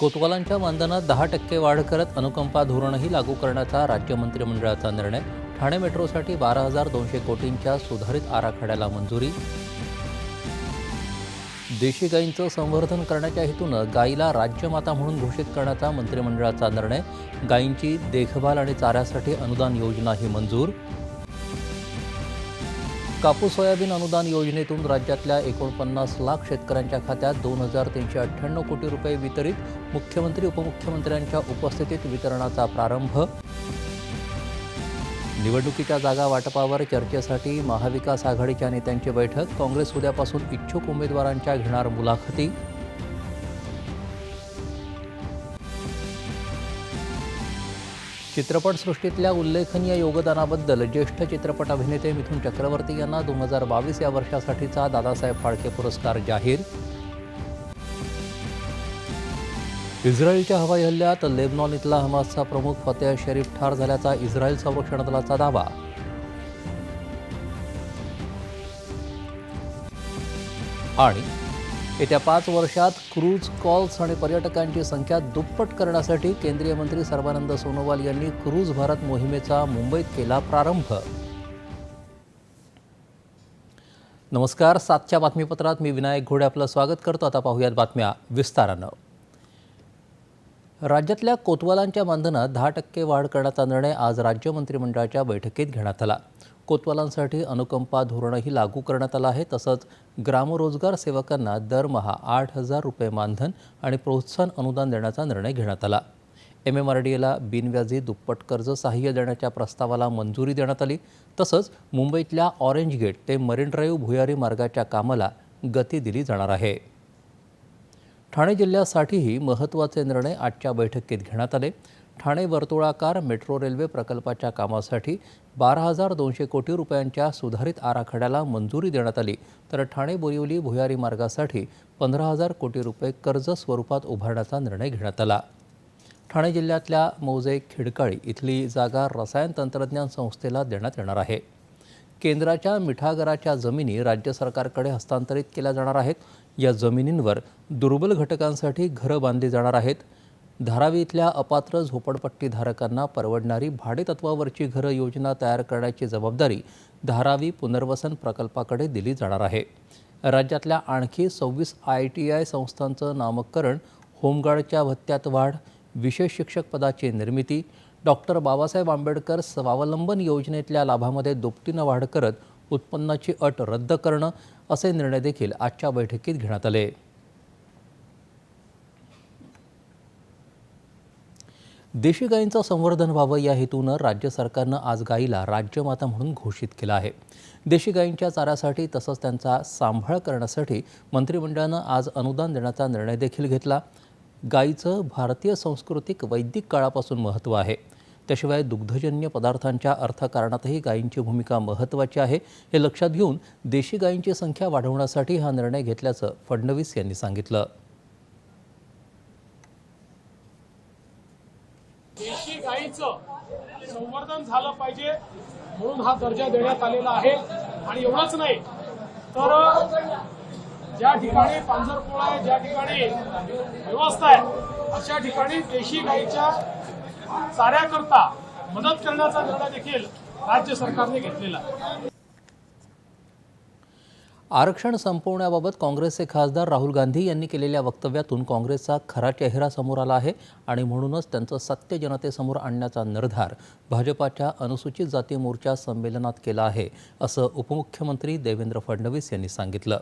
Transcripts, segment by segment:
कोतवालांच्या मानधनात दहा टक्के वाढ करत अनुकंपा धोरणही लागू करण्याचा राज्य मंत्रिमंडळाचा निर्णय. ठाणे मेट्रोसाठी बारा हजार दोनशे कोटींच्या सुधारित आराखड्याला मंजुरी. देशी गायींचं संवर्धन करण्याच्या हेतूनं गायीला राज्यमाता म्हणून घोषित करण्याचा मंत्रिमंडळाचा निर्णय. गायींची देखभाल आणि चाऱ्यासाठी अनुदान योजनाही मंजूर. कापूस सोयाबीन अनुदान योजनेतून राज्यातल्या एकोणपन्नास लाख शेतकऱ्यांच्या खात्यात दोन हजार तीनशे अठ्ठ्याण्णव कोटी रुपये वितरित मुख्यमंत्री उपमुख्यमंत्र्यांच्या उपस्थितीत वितरणाचा प्रारंभ. निवडणुकीच्या जागा वाटपावर चर्चेसाठी महाविकास आघाडीच्या नेत्यांची बैठक. काँग्रेस उद्यापासून इच्छुक उमेदवारांच्या घेणार मुलाखती. चित्रपटसृष्टीतल्या उल्लेखनीय योगदानाबद्दल ज्येष्ठ चित्रपट अभिनेते मिथुन चक्रवर्ती यांना दोन हजार बावीस या वर्षासाठीचा दादासाहेब फाळके पुरस्कार जाहीर. इस्रायलच्या हवाई हल्ल्यात लेबनॉन इथला हमासचा प्रमुख फतेह शरीफ ठार झाल्याचा इस्रायल संरक्षण दलाचा दावा. आणि येत्या पाच वर्षात क्रूज कॉल्स आणि पर्यटकांची संख्या दुप्पट करण्यासाठी केंद्रीय मंत्री सर्वानंद सोनोवाल यांनी क्रूज भारत मोहिमेचा मुंबईत केला प्रारंभ. नमस्कार. सातच्या बातमीपत्रात मी विनायक घोडे आपलं स्वागत करतो. आता पाहूयात बातम्या विस्तारानं. राज्यातल्या कोतवालांच्या मानधनात दहा टक्के वाढ करण्याचा निर्णय आज राज्य मंत्रिमंडळाच्या बैठकीत घेण्यात आला. कोतवालांसाठी अनुकंपा धोरणही लागू करण्यात आलं आहे. तसंच ग्रामरोजगार सेवकांना दरमहा आठ हजार रुपये मानधन आणि प्रोत्साहन अनुदान देण्याचा निर्णय घेण्यात आला. एम एम आर डी एला बिनव्याजी दुप्पट कर्ज सहाय्य देण्याच्या प्रस्तावाला मंजुरी देण्यात आली. तसंच मुंबईतल्या ऑरेंज गेट ते मरीन ड्राईव्ह भुयारी मार्गाच्या कामाला गती दिली जाणार आहे. ठाणे जिल्ह्यासाठीही महत्त्वाचे निर्णय आजच्या बैठकीत घेण्यात आले. ठाणे वर्तुळाकार मेट्रो रेल्वे प्रकल्पाच्या कामासाठी बारा हजार दोनशे कोटी रुपयांच्या सुधारित आराखड्याला मंजुरी देण्यात आली. तर ठाणे बोरिवली भुयारी मार्गासाठी पंधरा हजार कोटी रुपये कर्ज स्वरूपात उभारण्याचा निर्णय घेण्यात आला. ठाणे जिल्ह्यातल्या मौजे खिडकाळी इथली जागा रसायन तंत्रज्ञान संस्थेला देण्यात येणार आहे. केंद्राच्या मिठागराच्या जमिनी राज्य सरकारकडे हस्तांतरित केल्या जाणार आहेत. या जमिनींवर दुर्बल घटकांसाठी घरं बांधली जाणार आहेत. धारावी इथल्या अपात्र झोपडपट्टीधारकांना परवडणारी भाडेतत्वावरची घरं योजना तयार करण्याची जबाबदारी धारावी पुनर्वसन प्रकल्पाकडे दिली जाणार आहे. राज्यातल्या आणखी सव्वीस आय टी आय संस्थांचं नामकरण होमगार्डच्या भत्त्यात वाढ विशेष शिक्षक पदाची निर्मिती डॉक्टर बाबासाहेब आंबेडकर स्वावलंबन योजनेतल्या लाभामध्ये दुपटीनं वाढ करत उत्पन्नाची अट रद्द करणं असे निर्णय देखील आजच्या बैठकीत घेण्यात आले. देशी गायींचं संवर्धन व्हावं या हेतूनं राज्य सरकारनं आज गायीला राज्यमाता म्हणून घोषित केलं आहे. देशी गायींच्या चाऱ्यासाठी तसंच त्यांचा सांभाळ करण्यासाठी मंत्रिमंडळानं आज अनुदान देण्याचा निर्णय देखील घेतला. गायीचं भारतीय सांस्कृतिक वैदिक काळापासून महत्त्व आहे. त्याशिवाय दुग्धजन्य पदार्थांच्या अर्थकारणातही गायींची भूमिका महत्त्वाची आहे. हे लक्षात घेऊन देशी गायींची संख्या वाढवण्यासाठी हा निर्णय घेतल्याचं फडणवीस यांनी सांगितलं देशी गाईचं संवर्धन झालं पाहिजे म्हणून हा दर्जा देण्यात आलेला आहे. आणि एवढंच नाही तर ज्या ठिकाणी पांजरपोळा आहे ज्या ठिकाणी व्यवस्था आहे अशा ठिकाणी देशी गाईच्या चाऱ्याकरता मदत करण्याचा निर्णय देखील राज्य सरकारने घेतलेला आहे. आरक्षण संपवण्याबाबत काँग्रेसचे खासदार राहुल गांधी यांनी केलेल्या वक्तव्यातून काँग्रेसचा खरा चेहरा समोर आला आहे आणि म्हणूनच त्यांचं सत्य जनतेसमोर आणण्याचा निर्धार भाजपाच्या अनुसूचित जाती मोर्चा संमेलनात केला आहे असं उपमुख्यमंत्री देवेंद्र फडणवीस यांनी सांगितलं.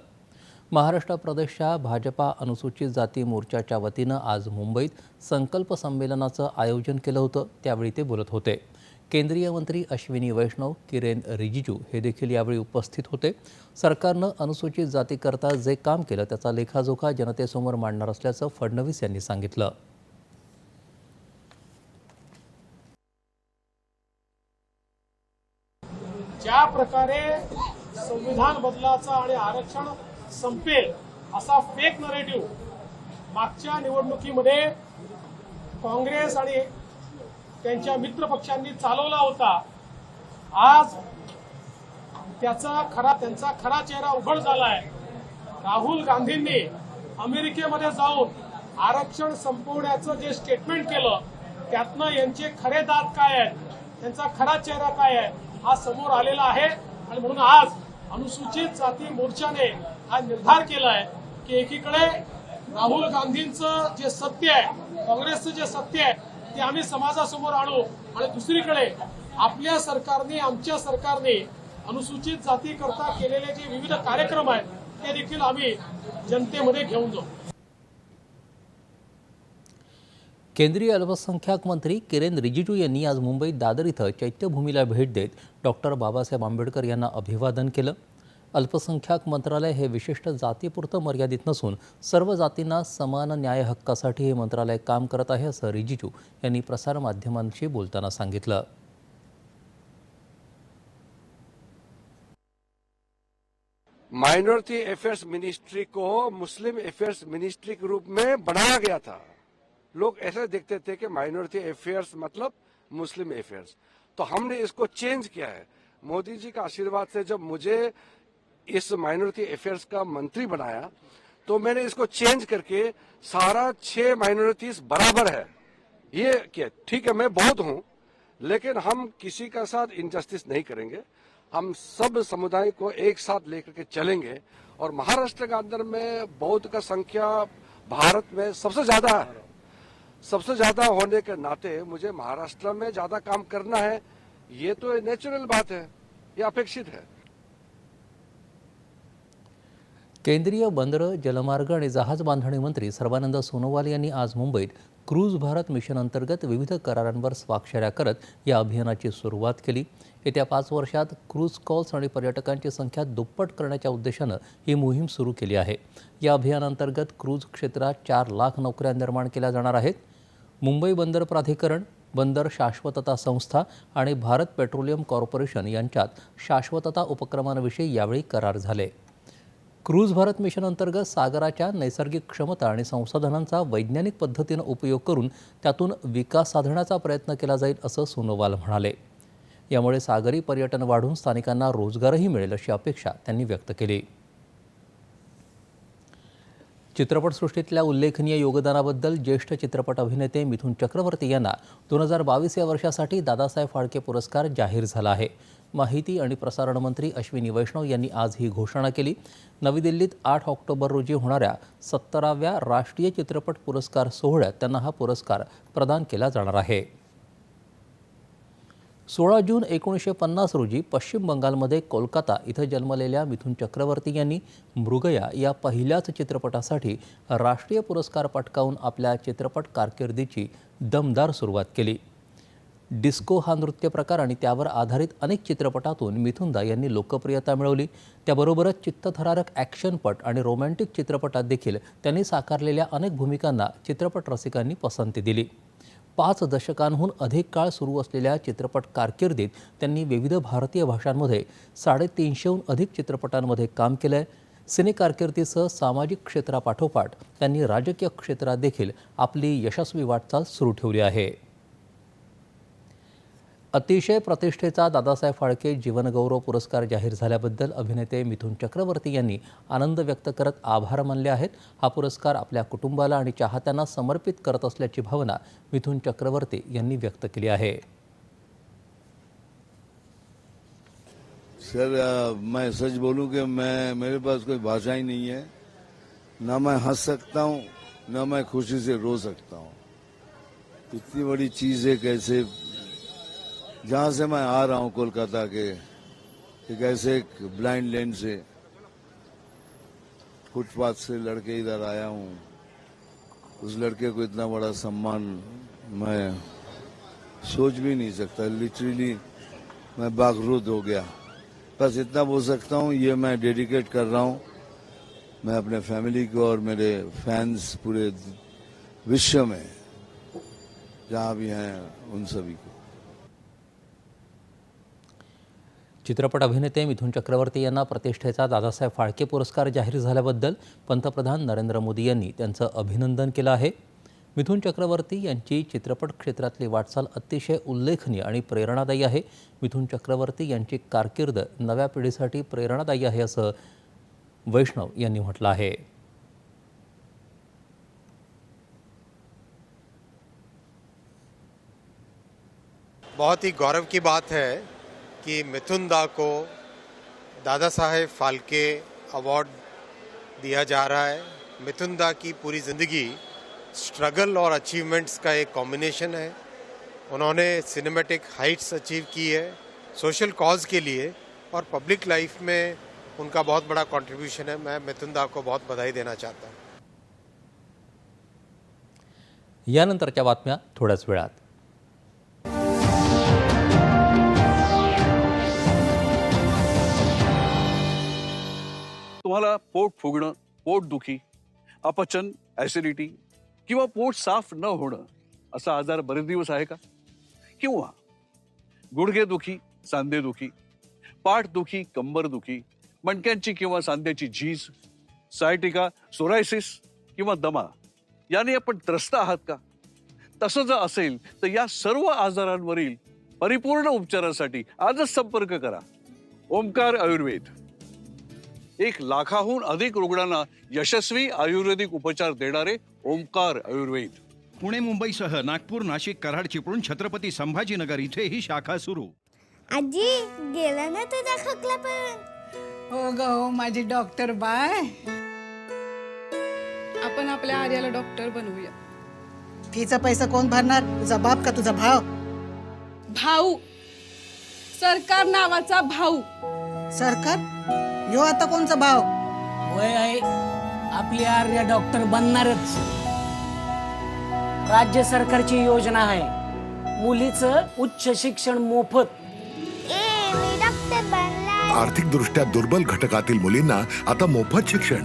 महाराष्ट्र प्रदेशच्या भाजपा अनुसूचित जाती मोर्चाच्या वतीनं आज मुंबईत संकल्प संमेलनाचं आयोजन केलं होतं त्यावेळी ते बोलत होते. केंद्रीय मंत्री अश्विनी वैष्णव किरेन रिजिजू हे देखील यावेळी उपस्थित होते. सरकारनं अनुसूचित जातीकरता जे काम केलं त्याचा लेखाजोखा जनतेसमोर मांडणार असल्याचं फडणवीस यांनी सांगितलं. ज्या प्रकारे संविधान बदलाचा आणि आरक्षण संपेल असा फेक नरेटिव्ह मागच्या निवडणुकीमध्ये काँग्रेस आणि त्यांच्या मित्रपक्षांनी चालवला होता. आज त्याचा खरा त्यांचा खरा चेहरा उघड झालाय. राहुल गांधींनी अमेरिकेमध्ये जाऊन आरक्षण संपवण्याचं जे स्टेटमेंट केलं त्यातनं यांचे खरे दात काय आहेत? त्यांचा खरा चेहरा काय आहे? हा समोर आलेला आहे. आणि म्हणून आज अनुसूचित जाती मोर्चाने हा निर्धार केला आहे की एकीकडे राहुल गांधींचं जे सत्य आहे काँग्रेसचं जे सत्य आहे ते आम्ही समाजासमोर आणू आणि दुसरीकडे आपल्या सरकारने आमच्या सरकारने अनुसूचित जाती करता केलेले जे विविध कार्यक्रम आहेत ते देखील आम्ही जनतेमध्ये घेऊन जाऊ. केंद्रीय अल्पसंख्याक मंत्री किरेन रिजिजू यांनी आज मुंबईत दादर इथं चैत्यभूमीला भेट देत डॉक्टर बाबासाहेब आंबेडकर यांना अभिवादन केलं. अल्पसंख्याक मंत्रालय हे विशिष्ट जातीपुरतं मर्यादित नसून सर्व जातींना समान न्याय हक्कासाठी हे मंत्रालय काम करत आहे असं रिजिजू यांनी प्रसारमाध्यमांशी बोलताना सांगितलं. माइनॉरिटी अफेयर्स मिनिस्ट्री को मुस्लिम अफेयर्स मिनिस्ट्री के रूप में बनाया गया था। लोग ऐसे देखते थे कि माइनॉरिटी अफेयर्स मतलब मुस्लिम अफेयर्स तो हमने इसको चेंज किया है। मोदी जी का आशीर्वाद से जब मुझे इस माइनॉरिटी अफेयर्स का मंत्री बनाया तो मैंने इसको चेंज करके सारा छह माइनॉरिटीज बराबर है। ये क्या, ठीक है, मैं बहुत हूँ, लेकिन हम किसी का साथ इनजस्टिस नहीं करेंगे। हम सब समुदाय को एक साथ लेकर के चलेंगे और महाराष्ट्र के अंदर में बौद्ध का संख्या भारत में सबसे ज़्यादा है। सबसे ज़्यादा होने के नाते मुझे महाराष्ट्र में ज़्यादा काम करना है। ये तो नेचुरल बात है, ये अपेक्षित है। केंद्रीय बंदरं जलमार्ग आणि जहाज बांधणी मंत्री सर्वानंद सोनोवाल यांनी आज मुंबईत क्रूज भारत मिशन अंतर्गत विविध करारांवर स्वाक्षऱ्या करत या अभियानाची सुरुवात केली. येत्या पाच वर्षात क्रूज कॉल्स आणि पर्यटकांची संख्या दुप्पट करण्याच्या उद्देशानं ही मोहीम सुरू केली आहे. या अभियानांतर्गत क्रूज क्षेत्रात चार लाख नोकऱ्या निर्माण केल्या जाणार आहेत. मुंबई बंदर प्राधिकरण बंदर शाश्वतता संस्था आणि भारत पेट्रोलियम कॉर्पोरेशन यांच्यात शाश्वतता उपक्रमांविषयी यावेळी करार झाले. क्रूज भारत मिशन अंतर्गत सागराच्या नैसर्गिक क्षमता आणि संसाधनांचा वैज्ञानिक पद्धतीनं उपयोग करून त्यातून विकास साधण्याचा प्रयत्न केला जाईल असं सोनोवाल म्हणाले. यामुळे सागरी पर्यटन वाढून स्थानिकांना रोजगारही मिळेल अशी अपेक्षा त्यांनी व्यक्त केली. चित्रपटसृष्टीतल्या उल्लेखनीय योगदानाबद्दल ज्येष्ठ चित्रपट अभिनेते मिथुन चक्रवर्ती यांना दोन हजार बावीस या वर्षासाठी दादासाहेब फाळके पुरस्कार जाहीर झाला आहे. माहिती आणि प्रसारण मंत्री अश्विनी वैष्णव यांनी आज ही घोषणा केली. नवी दिल्लीत आठ ऑक्टोबर रोजी होणाऱ्या सत्तराव्या राष्ट्रीय चित्रपट पुरस्कार सोहळ्यात त्यांना हा पुरस्कार प्रदान केला जाणार आहे. सोळा जून एकोणीसशे पन्नास रोजी पश्चिम बंगालमध्ये कोलकाता इथं जन्मलेल्या मिथुन चक्रवर्ती यांनी मृगया या पहिल्याच चित्रपटासाठी राष्ट्रीय पुरस्कार पटकावून आपल्या चित्रपट कारकिर्दीची दमदार सुरुवात केली. डिस्को हा नृत्य प्रकार आणि त्यावर आधारित अनेक चित्रपटातून मिथुनदा यांनी लोकप्रियता मिळवली. त्याबरोबरच चित्तथरारक ॲक्शनपट आणि रोमॅन्टिक चित्रपटात देखील त्यांनी साकारलेल्या अनेक भूमिकांना चित्रपट रसिकांनी पसंती दिली. पाच दशकांहून अधिक काळ सुरू असलेल्या चित्रपट कारकिर्दीत त्यांनी विविध भारतीय भाषांमध्ये साडेतीनशेहून अधिक चित्रपटांमध्ये काम केलं आहे सिने कारकिर्दीसह सामाजिक क्षेत्रापाठोपाठ त्यांनी राजकीय क्षेत्रात देखील आपली यशस्वी वाटचाल सुरू ठेवली आहे. अतिशय प्रतिष्ठेचा दादासाहेब फाळके जीवनगौरव पुरस्कार जाहीर झाल्याबद्दल अभिनेते मिथुन चक्रवर्ती यांनी आनंद व्यक्त करत आभार मानले आहेत. हा पुरस्कार आपल्या कुटुंबाला आणि चाहत्यांना समर्पित करत असल्याची भावना मिथुन चक्रवर्ती यांनी व्यक्त केली आहे. सर मैं सच बोलूं कि मैं मेरे पास कोई भाषा ही नहीं है। ना मैं हंस सकता हूं ना मैं खुशी से रो सकता हूं। इतनी बड़ी चीज है कैसे जहाँ से मैं आ रहा हूँ कोलकाता के, एक ऐसे एक ब्लाइंड लेन से। फुटपाथ से लड़के इधर आया हूँ। उस लड़के को इतना बड़ा सम्मान मैं सोच भी नहीं सकता। लिटरली मैं बागरूद हो गया। बस इतना बोल सकता हूँ, ये मैं डेडिकेट कर रहा हूँ। मैं अपने फैमिली को और मेरे फैंस पूरे विश्व में, जहाँ भी हैं, उन सभी को। चित्रपट अभिनेते मिथुन चक्रवर्ती यांना प्रतिष्ठेचा दादासाहेब फाळके पुरस्कार जाहीर झाल्याबद्दल पंतप्रधान नरेंद्र मोदी यांनी त्यांचं अभिनंदन केलं आहे. मिथुन चक्रवर्ती यांची चित्रपट क्षेत्रातली वाटचाल अतिशय उल्लेखनीय आणि प्रेरणादायी आहे. मिथुन चक्रवर्ती यांची कारकीर्द नव्या पिढीसाठी प्रेरणादायी आहे असं वैष्णव यांनी म्हटलं आहे. बहुत ही गौरव की बात है कि मिथुन दा को दादा साहेब फाल्के अवार्ड दिया जा रहा है। मिथुन दा की पूरी ज़िंदगी स्ट्रगल और अचीवमेंट्स का एक कॉम्बिनेशन है। उन्होंने सिनेमैटिक हाइट्स अचीव की है सोशल कॉज के लिए और पब्लिक लाइफ में उनका बहुत बड़ा कंट्रीब्यूशन है। मैं मिथुन दा को बहुत बधाई देना चाहता हूँ। यानंतरच्या बातम्या थोड्याच वेळात। तुम्हाला पोट फुगणं पोटदुखी अपचन ॲसिडिटी किंवा पोट साफ न होणं असा आजार बरेच दिवस आहे का? किंवा गुडघेदुखी सांधेदुखी पाठदुखी कंबरदुखी मणक्यांची किंवा सांध्याची झीज सायटिका सोरायसिस किंवा दमा याने आपण त्रस्त आहात का? तसं जर असेल तर या सर्व आजारांवरील परिपूर्ण उपचारासाठी आजच संपर्क करा. ओमकार आयुर्वेद. एक लाखाहून अधिक रुग्णांना यशस्वी आयुर्वेदिक उपचार देणारे ओमकार आयुर्वेद. पुणे मुंबईसह नागपूर नाशिक कराड चिपळूण छत्रपती संभाजीनगर इथे ही शाखा सुरू. आजी गेला ना तुझा खोकला पण? हो ग हो माझी डॉक्टर बाय. आपण आपल्या आर्याला डॉक्टर बनवूया. फीचा पैसा कोण भरणार? तुझा बाप का तुझा भाव भाऊ. सरकार नावाचा भाऊ. सरकार? यो आता कोणचा भाव? वय आहे. आपली आर्य डॉक्टर बनणारच. राज्य सरकारची योजना आहे. मुलीचं उच्च शिक्षण मोफत. ए मी डॉक्टर बनला आर्थिकदृष्ट्या दुर्बल घटकातील मुलींना आता मोफत शिक्षण.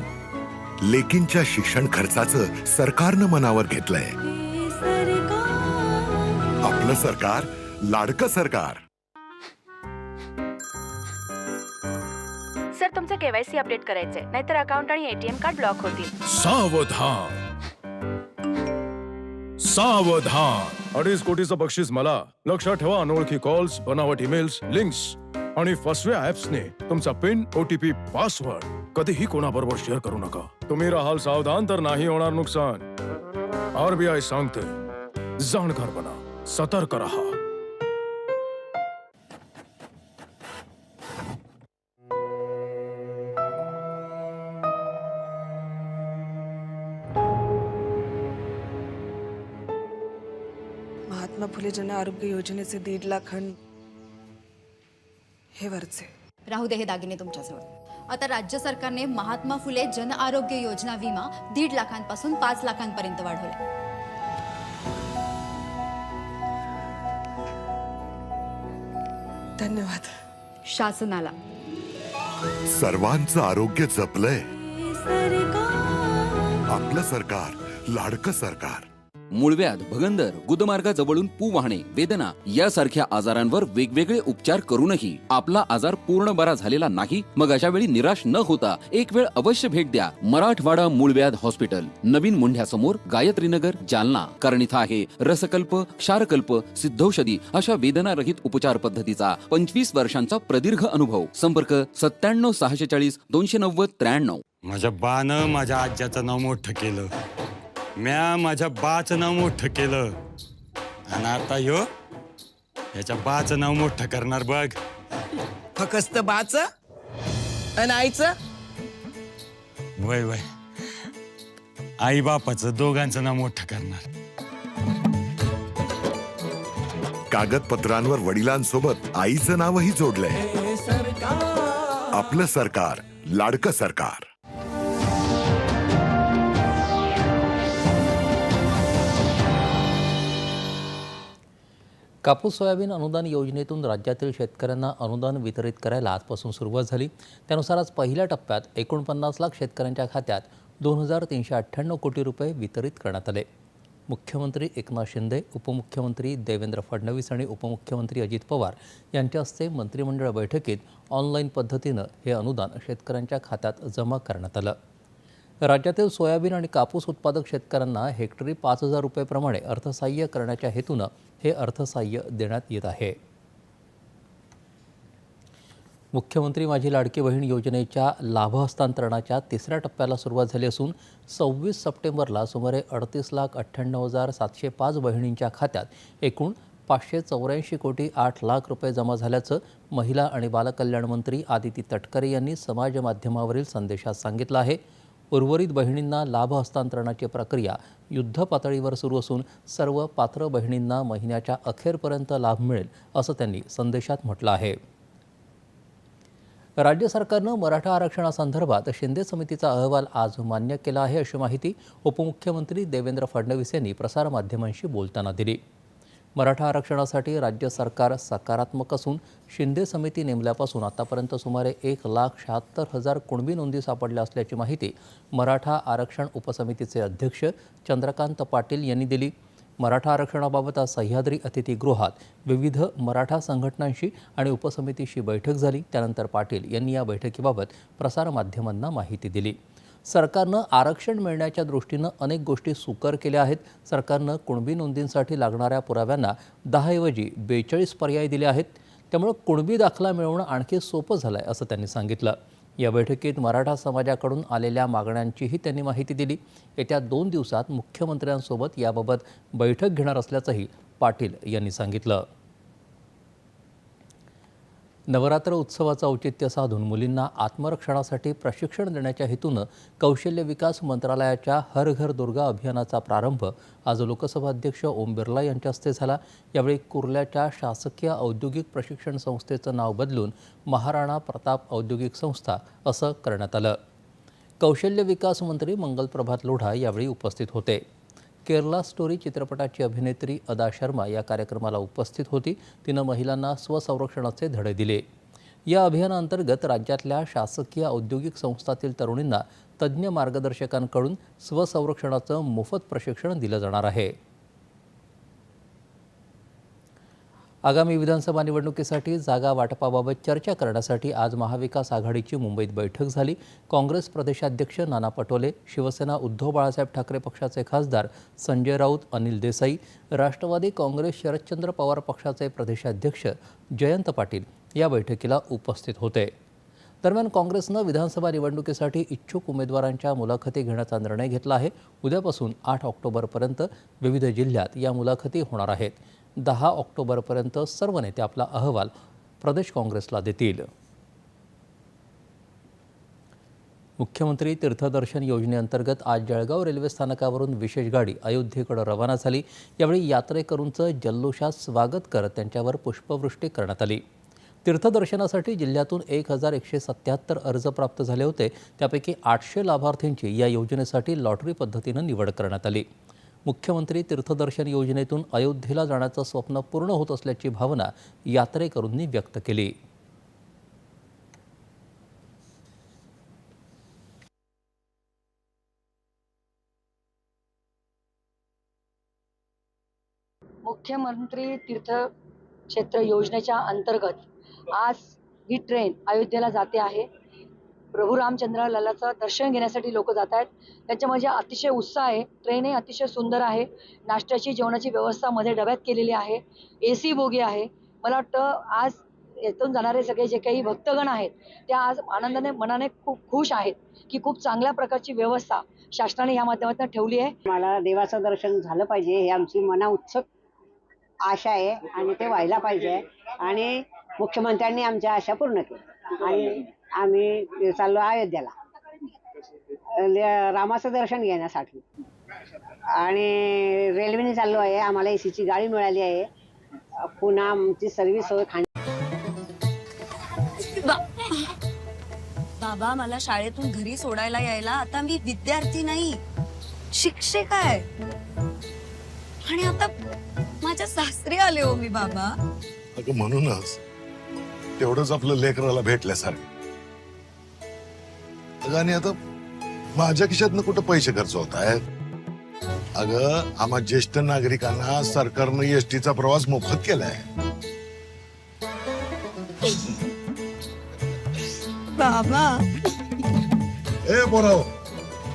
लेकींच्या शिक्षण खर्चाचं सरकारनं मनावर घेतलंय. आपलं सरकार लाडकं सरकार. तुमचं केवायसी अपडेट करायचंय नाहीतर अकाउंट आणि एटीएम कार्ड ब्लॉक होतील. सावधान. सावधान. अडीच कोटीचं बक्षीस मला. लक्षात ठेवा अनोळखी कॉल्स बनावट ईमेल्स लिंक्स आणि फसव्या ऍप्सने तुमचा पिन ओटीपी पासवर्ड कधीही कोणाबरोबर शेअर करू नका. तुम्ही राहाल सावधान तर नाही होणार नुकसान. आरबीआय सांगते जाणकार बना सतर्क रहा. महात्मा फुले जन आरोग्य योजनेचे दीड लाख हे वरचे. राहू दे हे दागिने तुमच्याजवळ. आता राज्य सरकारने महात्मा फुले जन आरोग्य योजना विमा दीड लाखांपासून पाच लाखांपर्यंत वाढवलाय धन्यवाद. शासनाला. सर्वांचं आरोग्य जपलंय. आपलं सरकार लाडकं सरकार. मूळव्याध भगंदर गुदमार्गाजवळून पू वाहणे वेदना यासारख्या आजारांवर वेगवेगळे उपचार करूनही आपला आजार पूर्ण बरा झालेला नाही मग अशा वेळी निराश न होता एक वेळ अवश्य भेट द्या. मराठवाडा मूळव्याध हॉस्पिटल नवीन मुंढ्यासमोर गायत्रीनगर जालना. कारण इथं आहे रसकल्प क्षारकल्प सिद्धौषधी अशा वेदनारहित उपचार पद्धतीचा पंचवीस वर्षांचा प्रदीर्घ अनुभव. संपर्क सत्त्याण्णव सहाशे चाळीस दोनशे नव्वद त्र्याण्णव. माझ्या बानं माझ्या आज्याचं नाव मोठं केलं. म्या माझ्या बाचं नाव मोठं केलं. आणि आता ह्यो ह्याच्या बाचं नाव मोठं करणार बघ. फकस्त बाच आणि आईचं? वय वय. आई बापाचं दोघांचं नाव मोठं करणार. कागदपत्रांवर वडिलांसोबत आईचं नावही जोडलंय. आपलं सरकार लाडकं सरकार. कापूस सोयाबीन अनुदान योजनेतून राज्यातील शेतकऱ्यांना अनुदान वितरित करायला आजपासून सुरुवात झाली. त्यानुसार आज पहिल्या टप्प्यात एकोणपन्नास लाख शेतकऱ्यांच्या खात्यात दोन हजार तीनशे अठ्ठ्याण्णव कोटी रुपये वितरित करण्यात आले. मुख्यमंत्री एकनाथ शिंदे उपमुख्यमंत्री देवेंद्र फडणवीस आणि उपमुख्यमंत्री अजित पवार यांच्या हस्ते मंत्रिमंडळ बैठकीत ऑनलाईन पद्धतीनं हे अनुदान शेतकऱ्यांच्या खात्यात जमा करण्यात आलं. राज्यातील सोयाबीन आणि कापूस उत्पादक शेतकऱ्यांना हेक्टरी पाच हजार रुपयेप्रमाणे अर्थसहाय्य करण्याच्या हेतूनं हे अर्थसहाय्य देण्यात येत आहे. मुख्यमंत्री माझी लाडकी बहीण योजनेच्या लाभ हस्तांतरणाच्या तिसऱ्या टप्प्याला सुरुवात झाली असून सव्वीस सप्टेंबरला सुमारे अडतीस लाख अठ्ठ्याण्णव हजार सातशे पाच बहिणींच्या खात्यात एकूण पाचशे चौऱ्याऐंशी कोटी आठ लाख रुपये जमा झाल्याचं महिला आणि बालकल्याण मंत्री आदिती तटकरे यांनी समाज माध्यमावरील संदेशात सांगितलं आहे. उर्वरित बहिणींना लाभ हस्तांतरणाची प्रक्रिया युद्ध पातळीवर सुरू असून सर्व पात्र बहिणींना महिन्याच्या अखेरपर्यंत लाभ मिळेल असं त्यांनी संदेशात म्हटलं आहे. राज्य सरकारनं मराठा आरक्षणासंदर्भात शिंदे समितीचा अहवाल आज मान्य केला आहे अशी माहिती उपमुख्यमंत्री देवेंद्र फडणवीस यांनी प्रसारमाध्यमांशी बोलताना दिली. मराठा आरक्षणासाठी राज्य सरकार सकारात्मक असून शिंदे समिती नेमल्यापासून आतापर्यंत सुमारे एक लाख शहात्तर हजार कुणबी नोंदी सापडल्या असल्याची माहिती मराठा आरक्षण उपसमितीचे अध्यक्ष चंद्रकांत पाटील यांनी दिली. मराठा आरक्षणाबाबत आज सह्याद्री अतिथीगृहात विविध मराठा संघटनांशी आणि उपसमितीशी बैठक झाली. त्यानंतर पाटील यांनी या बैठकीबाबत प्रसारमाध्यमांना माहिती दिली. सरकारनं आरक्षण मिळण्याच्या दृष्टीनं अनेक गोष्टी सुकर केल्या आहेत. सरकारनं कुणबी नोंदींसाठी लागणाऱ्या पुराव्यांना दहाऐवजी बेचाळीस पर्याय दिले आहेत. त्यामुळं कुणबी दाखला मिळवणं आणखी सोपं झालं आहे असं त्यांनी सांगितलं. या बैठकीत मराठा समाजाकडून आलेल्या मागण्यांचीही त्यांनी माहिती दिली. येत्या दोन दिवसात मुख्यमंत्र्यांसोबत याबाबत बैठक घेणार असल्याचंही पाटील यांनी सांगितलं. नवरात्र उत्सवाचं औचित्य साधून मुलींना आत्मरक्षणासाठी प्रशिक्षण देण्याच्या हेतूनं कौशल्य विकास मंत्रालयाच्या हर घर दुर्गा अभियानाचा प्रारंभ आज लोकसभा अध्यक्ष ओम बिर्ला यांच्या हस्ते झाला. यावेळी कुर्ल्याच्या शासकीय औद्योगिक प्रशिक्षण संस्थेचं नाव बदलून महाराणा प्रताप औद्योगिक संस्था असं करण्यात आलं. कौशल्य विकास मंत्री मंगल प्रभात लोढा यावेळी उपस्थित होते. केरला स्टोरी चित्रपटाची अभिनेत्री अदा शर्मा या कार्यक्रमाला उपस्थित होती. तिनं महिलांना स्वसंरक्षणाचे धडे दिले. या अभियानाअंतर्गत राज्यातल्या शासकीय औद्योगिक संस्थातील तरुणींना तज्ज्ञ मार्गदर्शकांकडून स्वसंरक्षणाचं मोफत प्रशिक्षण दिलं जाणार आहे. आगामी विधानसभा निवडणुकीसाठी जागा वाटपाबाबत चर्चा करण्यासाठी आज महाविकास आघाडीची मुंबईत बैठक झाली. काँग्रेस प्रदेशाध्यक्ष नाना पटोले शिवसेना उद्धव बाळासाहेब ठाकरे पक्षाचे खासदार संजय राऊत अनिल देसाई राष्ट्रवादी काँग्रेस शरदचंद्र पवार पक्षाचे प्रदेशाध्यक्ष जयंत पाटील या बैठकीला उपस्थित होते. दरम्यान काँग्रेसनं विधानसभा निवडणुकीसाठी इच्छुक उमेदवारांच्या मुलाखती घेण्याचा निर्णय घेतला आहे. उद्यापासून आठ ऑक्टोबरपर्यंत विविध जिल्ह्यात या मुलाखती होणार आहेत. दहा ऑक्टोबरपर्यंत सर्व नेते आपला अहवाल प्रदेश काँग्रेसला देतील. मुख्यमंत्री तीर्थदर्शन योजनेअंतर्गत आज जळगाव रेल्वे स्थानकावरून विशेष गाडी अयोध्येकडे रवाना झाली. यावेळी यात्रेकरूंचं जल्लोषात स्वागत करत त्यांच्यावर पुष्पवृष्टी करण्यात आली. तीर्थदर्शनासाठी जिल्ह्यातून एक हजार एकशे सत्याहत्तर अर्ज प्राप्त झाले होते. त्यापैकी आठशे लाभार्थींची या योजनेसाठी लॉटरी पद्धतीनं निवड करण्यात आली. मुख्यमंत्री तीर्थदर्शन योजनेतून अयोध्येला जाण्याचं स्वप्न पूर्ण होत असल्याची भावना यात्रेकरूंनी व्यक्त केली. मुख्यमंत्री तीर्थ क्षेत्र योजनेच्या अंतर्गत आज ही ट्रेन अयोध्येला जाते आहे. प्रभू रामचंद्र ललाचं दर्शन घेण्यासाठी लोक जात आहेत. त्याच्यामध्ये अतिशय उत्साह आहे ट्रेन हे अतिशय सुंदर आहे. नाश्त्याची जेवणाची व्यवस्था मध्ये डब्यात केलेली आहे. ए सी बोगी आहे. मला वाटतं आज येथून जाणारे सगळे जे काही भक्तगण आहेत ते आज आनंदाने मनाने खूप खुश आहेत की खूप चांगल्या प्रकारची व्यवस्था शासनाने या माध्यमातून ठेवली आहे. मला देवाचं दर्शन झालं पाहिजे हे आमची मना उत्सुक आशा आहे आणि ते व्हायला पाहिजे. आणि मुख्यमंत्र्यांनी आमच्या आशा पूर्ण केल्या. आणि आम्ही चाललो अयोध्येला. ल- रामाचं दर्शन घेण्यासाठी. आणि रेल्वेने चाललो आहे. आम्हाला एसीची गाडी मिळाली आहे. पुन्हा आमची सर्व्हिस सोय खाण्या बाबा मला शाळेतून घरी सोडायला यायला आता मी विद्यार्थी नाही. शिक्षक आहे. आणि आता माझ्या सासरी आले हो मी बाबा. अगं म्हणूनच तेवढंच आपलं लेकराला भेटल्यासारखं. अगं आणि आता माझ्या खिशातनं कुठं पैसे खर्च होत आहेत? अगं आम्हा ज्येष्ठ नागरिकांना सरकारनं एसटीचा प्रवास मोफत केलाय. बाबा. ए बोराव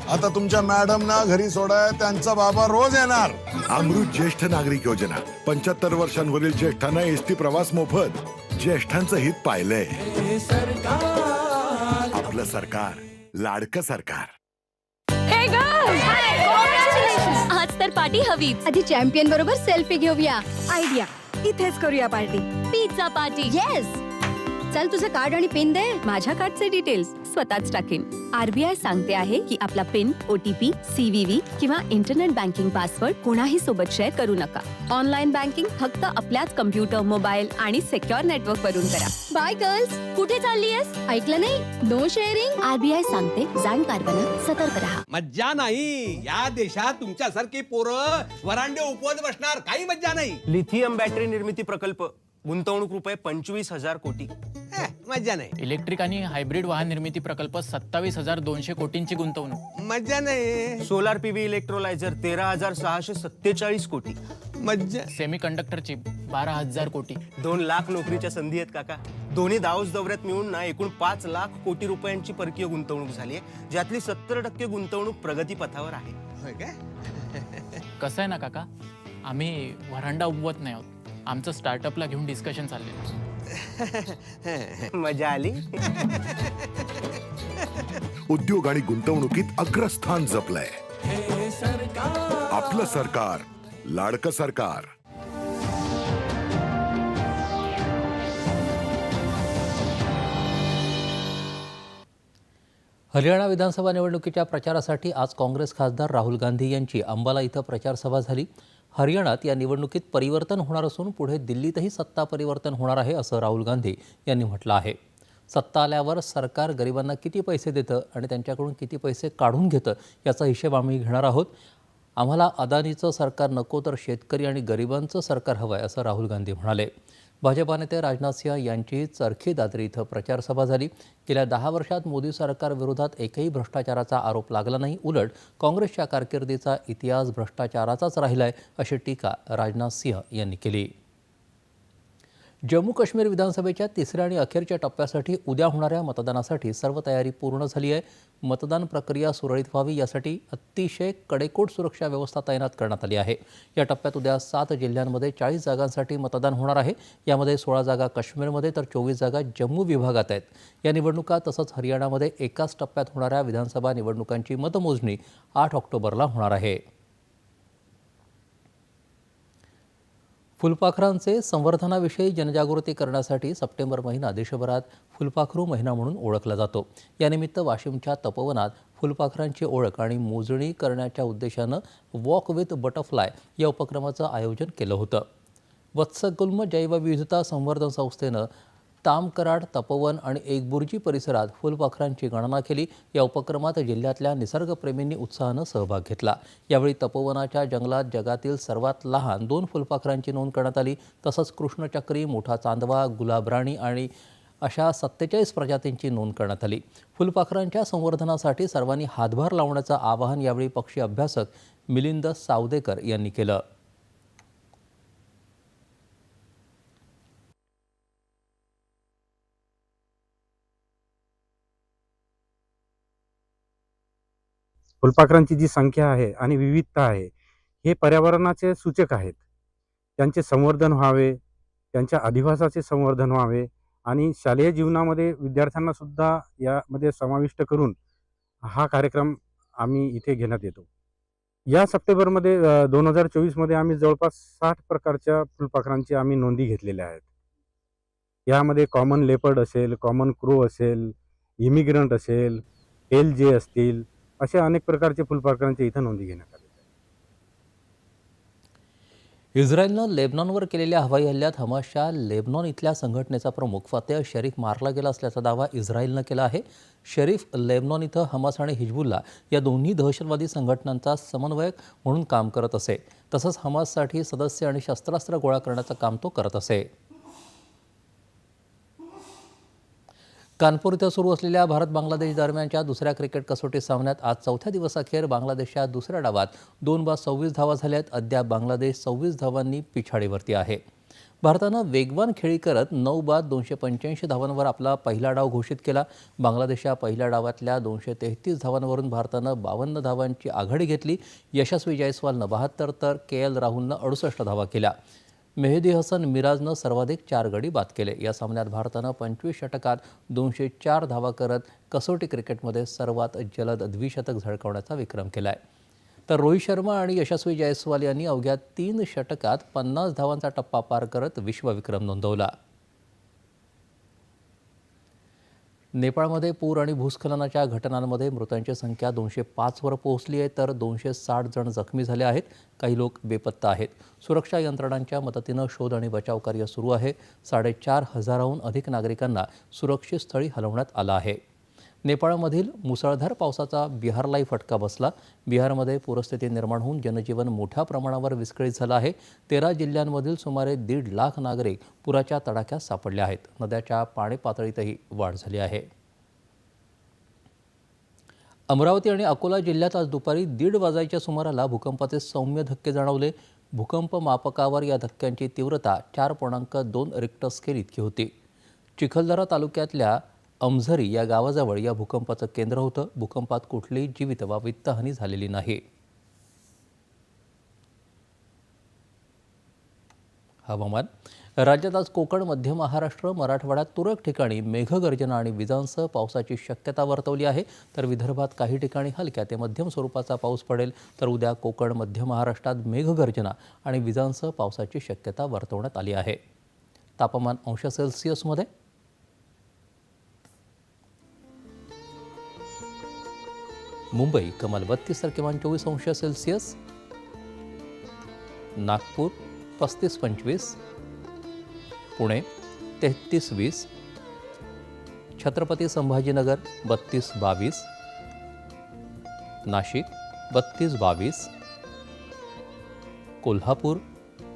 आता तुमच्या मॅडम ना घरी सोडाय त्यांचा बाबा रोज येणार. अमृत ज्येष्ठ नागरिक योजना. पंच्याहत्तर वर्षांवरील ज्येष्ठांना एसटी प्रवास मोफत. ज्येष्ठांचं हित पाहिलंय. आपलं सरकार. लाडकं सरकार. आज तर पार्टी हवीच. आधी चॅम्पियन बरोबर सेल्फी घेऊया. आयडिया इथेच करूया पार्टी. पिझ्झा पार्टी येस चल तुझं कार्ड आणि पिन दे. माझ्या कार्डचे डिटेल्स स्वतःच टाकेन. आरबीआय सांगते आहे की आपला पिन ओटीपी सीव्हीव्ही किंवा इंटरनेट बँकिंग पासवर्ड कोणाही सोबत शेअर करू नका. ऑनलाईन बँकिंग फक्त आपल्याच कम्प्युटर मोबाईल आणि सेक्युअर नेटवर्क वरून करा. बाय गर्ल्स कुठे चालली आहेस ऐकलं नाही? नो शेअरिंग आरबीआय सांगते जाणकारपणा सतर्क रहा. मज्जा नाही. या देशात तुमच्यासारखी पोरं वरांडे उपवत बसणार. काही मज्जा नाही. लिथियम बॅटरी निर्मिती प्रकल्प. गुंतवणूक रुपये पंचवीस हजार कोटी. मज्जा नाही. इलेक्ट्रिक आणि हायब्रिड वाहन निर्मिती प्रकल्प सत्तावीस हजार दोनशे कोटींची गुंतवणूक. मज्जा नाही. सोलार पीव्ही इलेक्ट्रोलायझर तेरा हजार सहाशे सत्तेचाळीस कोटी. मज्जा. सेमी कंडक्टर चिप बारा हजार कोटी. दोन लाख नोकरीच्या संधी आहेत काका. दोन्ही दाऊस दौऱ्यात मिळून ना एकूण पाच लाख कोटी रुपयांची परकीय गुंतवणूक झाली आहे ज्यातली सत्तर टक्के गुंतवणूक प्रगतीपथावर आहे. कसं आहे ना काका? आम्ही वरांडा उगवत नाही आहोत. आमचं स्टार्टअपला घेऊन डिस्कशन चाललेलं मजा आली. उद्योग आणि गुंतवणुकीत अग्रस्थान जपलंय. आपलं सरकार लाडकं सरकार. हरियाणा विधानसभा निवडणुकीच्या प्रचारासाठी आज काँग्रेस खासदार राहुल गांधी यांची अंबाला इथं प्रचारसभा झाली. हरियाणात या निवडणुकीत परिवर्तन होणार असून पुढे दिल्लीतही सत्ता परिवर्तन होणार आहे असं राहुल गांधी यांनी म्हटलं आहे. सत्ता आल्यावर सरकार गरिबांना किती पैसे देतं आणि त्यांच्याकडून किती पैसे काढून घेतं याचा हिशेब आम्ही घेणार आहोत. आम्हाला अदानीचं सरकार नको तर शेतकरी आणि गरिबांचं सरकार हवं आहे असं राहुल गांधी म्हणाले. भाजपा नेते राजनाथ सिंह यांची चरखी दादरी इथं प्रचारसभा झाली. गेल्या दहा वर्षात मोदी सरकारविरोधात एकही भ्रष्टाचाराचा आरोप लागला नाही. उलट काँग्रेसच्या कारकिर्दीचा इतिहास भ्रष्टाचाराचाच राहिला आहे अशी टीका राजनाथ सिंह यांनी केली. जम्मू काश्मीर विधानसभेच्या तिसऱ्या आणि अखेरच्या टप्प्यासाठी उद्या होणाऱ्या मतदानासाठी सर्व तयारी पूर्ण झाली आहे. मतदान प्रक्रिया सुरळीत व्हावी यासाठी अतिशय कडेकोट सुरक्षा व्यवस्था तैनात करण्यात आली आहे. या टप्प्यात उद्या सात जिल्ह्यांमध्ये चाळीस जागांसाठी मतदान होणार आहे. यामध्ये सोळा जागा काश्मीरमध्ये तर चोवीस जागा जम्मू विभागात आहेत. या निवडणुका तसंच हरियाणामध्ये एकाच टप्प्यात होणाऱ्या विधानसभा निवडणुकांची मतमोजणी आठ ऑक्टोबरला होणार आहे. फुलपाखरांचे संवर्धनाविषयी जनजागृती करण्यासाठी सप्टेंबर महिना देशभरात फुलपाखरू महिना म्हणून ओळखला जातो. यानिमित्त वाशिमच्या तपोवनात फुलपाखरांची ओळख आणि मोजणी करण्याच्या उद्देशानं वॉक विथ बटरफ्लाय या उपक्रमाचं आयोजन केलं होतं. वत्सगुल्म जैवविविधता संवर्धन संस्थेनं तामकराड तपोवन आणि एकबुर्जी परिसरात फुलपाखरांची गणना केली. या उपक्रमात जिल्ह्यातल्या निसर्गप्रेमींनी उत्साहानं सहभाग घेतला. यावेळी तपोवनाच्या जंगलात जगातील सर्वात लहान दोन फुलपाखरांची नोंद करण्यात आली. तसंच कृष्णचक्री मोठा चांदवा गुलाबराणी आणि अशा सत्तेचाळीस प्रजातींची नोंद करण्यात आली. फुलपाखरांच्या संवर्धनासाठी सर्वांनी हातभार लावण्याचं आवाहन यावेळी पक्षी अभ्यासक मिलिंद सावदेकर यांनी केलं. फुलपाखरांची जी संख्या आहे आणि विविधता आहे हे पर्यावरणाचे सूचक आहेत. त्यांचे संवर्धन व्हावे त्यांच्या अधिवासाचे संवर्धन व्हावे आणि शालेय जीवनामध्ये विद्यार्थ्यांना सुद्धा यामध्ये समाविष्ट करून हा कार्यक्रम आम्ही इथे घेण्यात येतो. या सप्टेंबरमध्ये दोन हजार चोवीसमध्ये आम्ही जवळपास साठ प्रकारच्या फुलपाखरांची आम्ही नोंदी घेतलेल्या आहेत. यामध्ये कॉमन लेपर्ड असेल कॉमन क्रो असेल इमिग्रंट असेल एल जे असतील अशा अनेक प्रकारचे फुलपाखरांच्या इथं नोंदी घेण्यात आल्या इस्रायलनं लेबनॉनवर केलेल्या हवाई हल्ल्यात हमासच्या लेबनॉन इथल्या संघटनेचा प्रमुख फतेह शरीफ मारला गेला असल्याचा दावा इस्रायलनं केला आहे. शरीफ लेबनॉन इथं हमास आणि हिजबुल्ला या दोन्ही दहशतवादी संघटनांचा समन्वयक म्हणून काम करत असे. तसंच हमाससाठी सदस्य आणि शस्त्रास्त्र गोळा करण्याचं काम तो करत असे. कानपूर इथं सुरू असलेल्या भारत बांगलादेश दरम्यानच्या दुसऱ्या क्रिकेट कसोटी सामन्यात आज चौथ्या दिवसाखेर बांगलादेशच्या दुसऱ्या डावात दोन बाद सव्वीस धावा झाल्यात. अद्याप बांगलादेश सव्वीस धावांनी पिछाडीवरती आहे. भारतानं वेगवान खेळी करत नऊ बाद दोनशे पंच्याऐंशी धावांवर आपला पहिला डाव घोषित केला. बांगलादेशच्या पहिल्या डावातल्या दोनशे तेहतीस धावांवरून भारतानं बावन्न धावांची आघाडी घेतली. यशस्वी जयस्वालनं बहात्तर तर के एल राहुलनं अडुसष्ट धावा केल्या. मेहदी हसन मिराजनं सर्वाधिक चार गडी बाद केले. या सामन्यात भारतानं पंचवीस षटकात दोनशे चार धावा करत कसोटी क्रिकेटमध्ये सर्वात जलद द्विशतक झळकवण्याचा विक्रम केला आहे तर रोहित शर्मा आणि यशस्वी जयस्वाल यांनी अवघ्या तीन षटकात पन्नास धावांचा टप्पा पार करत विश्वविक्रम नोंदवला. नेपाळमध्ये पूर आणि भूस्खलनाच्या घटनांमध्ये मृतांची संख्या दोनशे पाचवर पोहोचली आहे तर दोनशे साठ जण जखमी झाले आहेत. काही लोक बेपत्ता आहेत. सुरक्षा यंत्रणांच्या मदतीनं शोध आणि बचाव कार्य सुरू आहे. साडेचार हजाराहून अधिक नागरिकांना सुरक्षित स्थळी हलवण्यात आलं आहे. नेपाळमधील मुसळधार पावसाचा बिहारलाही फटका बसला. बिहारमध्ये पूरस्थिती निर्माण होऊन जनजीवन मोठ्या प्रमाणावर विस्कळीत झालं आहे. तेरा जिल्ह्यांमधील सुमारे दीड लाख नागरिक पुराच्या तडाख्यात सापडले आहेत. नद्याच्या पाणी पातळीतही वाढ झाली आहे. अमरावती आणि अकोला जिल्ह्यात आज दुपारी दीड वाजायच्या सुमाराला भूकंपाचे सौम्य धक्के जाणवले. भूकंप मापकावर या धक्क्यांची तीव्रता चार पूर्णांक दोन रिक्टर स्केल इतकी होती. चिखलदरा तालुक्यातल्या अमझरी या गावाजवळ या भूकंपाचं केंद्र होतं. भूकंपात कुठलीही जीवित वा वित्तहानी झालेली नाही. हवामान. राज्यात आज कोकण मध्य महाराष्ट्र मराठवाड्यात तुरळक ठिकाणी मेघगर्जना आणि विजांसह पावसाची शक्यता वर्तवली आहे. तर विदर्भात काही ठिकाणी हलक्या ते मध्यम स्वरूपाचा पाऊस पडेल. तर उद्या कोकण मध्य महाराष्ट्रात मेघगर्जना आणि विजांसह पावसाची शक्यता वर्तवण्यात आली आहे. तापमान अंश सेल्सिअसमध्ये मुंबई, कमाल बत्तीस तर किमान चोवीस अंश सेल्सिअस. नागपूर, पस्तीस पंचवीस. पुणे, तेहतीस वीस. छत्रपती संभाजीनगर, बत्तीस बावीस. नाशिक, बत्तीस बावीस. कोल्हापूर,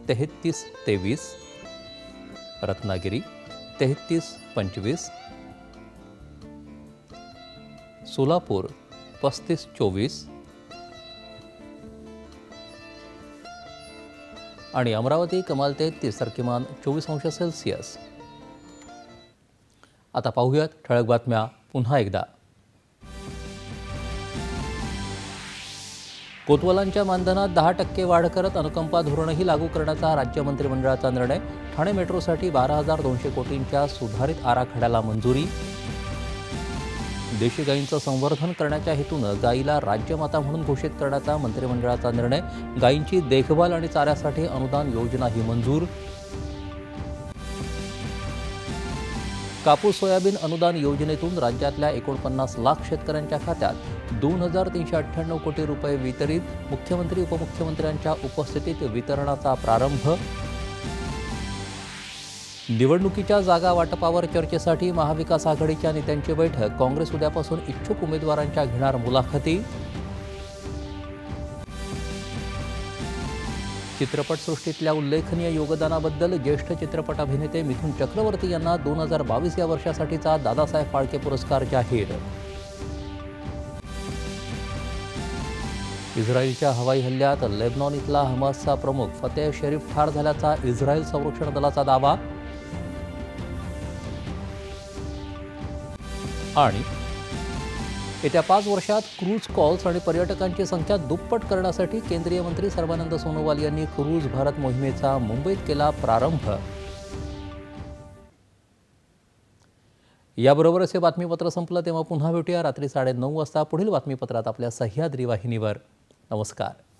तेहतीस तेवीस. रत्नागिरी, तेहतीस पंचवीस. सोलापूर पस्तीस चोवीस. आणि अमरावती कमाल तेहतीस तर किमान चोवीस अंश सेल्सिअस. आता पाहूयात ठळक बातम्या पुन्हा एकदा. कोतवालांच्या मानधनात दहा टक्के वाढ करत अनुकंपा धोरणही लागू करण्याचा राज्य मंत्रिमंडळाचा निर्णय. ठाणे मेट्रोसाठी बारा हजार दोनशे कोटींच्या सुधारित आराखड्याला मंजुरी. देशी गायींचं संवर्धन करण्याच्या हेतूनं गायीला राज्यमाता म्हणून घोषित करण्याचा मंत्रिमंडळाचा निर्णय. गायींची देखभाल आणि चाऱ्यासाठी अनुदान योजनाही मंजूर. कापूस सोयाबीन अनुदान योजनेतून राज्यातल्या एकोणपन्नास लाख शेतकऱ्यांच्या खात्यात दोन हजार तीनशे अठ्ठ्याण्णव कोटी रुपये वितरित मुख्यमंत्री उपमुख्यमंत्र्यांच्या उपस्थितीत वितरणाचा प्रारंभ. निवडणुकीच्या जागा वाटपावर चर्चेसाठी महाविकास आघाडीच्या नेत्यांची बैठक. काँग्रेस उद्यापासून इच्छुक उमेदवारांच्या घेणार मुलाखती. चित्रपटसृष्टीतल्या उल्लेखनीय योगदानाबद्दल ज्येष्ठ चित्रपट अभिनेते मिथुन चक्रवर्ती यांना दोन हजार बावीस या वर्षासाठीचा दादासाहेब फाळके पुरस्कार जाहीर. इस्रायलच्या हवाई हल्ल्यात लेबनॉन इथला हमासचा प्रमुख फतेह शरीफ ठार झाल्याचा इस्रायल संरक्षण दलाचा दावा. आणि येत्या पाच वर्षात क्रूज कॉल्स आणि पर्यटकांची संख्या दुप्पट करण्यासाठी केंद्रीय मंत्री सर्वानंद सोनोवाल यांनी क्रूज भारत मोहिमेचा मुंबईत केला प्रारंभ. याबरोबरच हे बातमीपत्र संपलं तेव्हा पुन्हा भेटूया. रात्री साडेनऊ वाजता पुढील बातमीपत्रात आपल्या सह्याद्री वाहिनीवर. नमस्कार.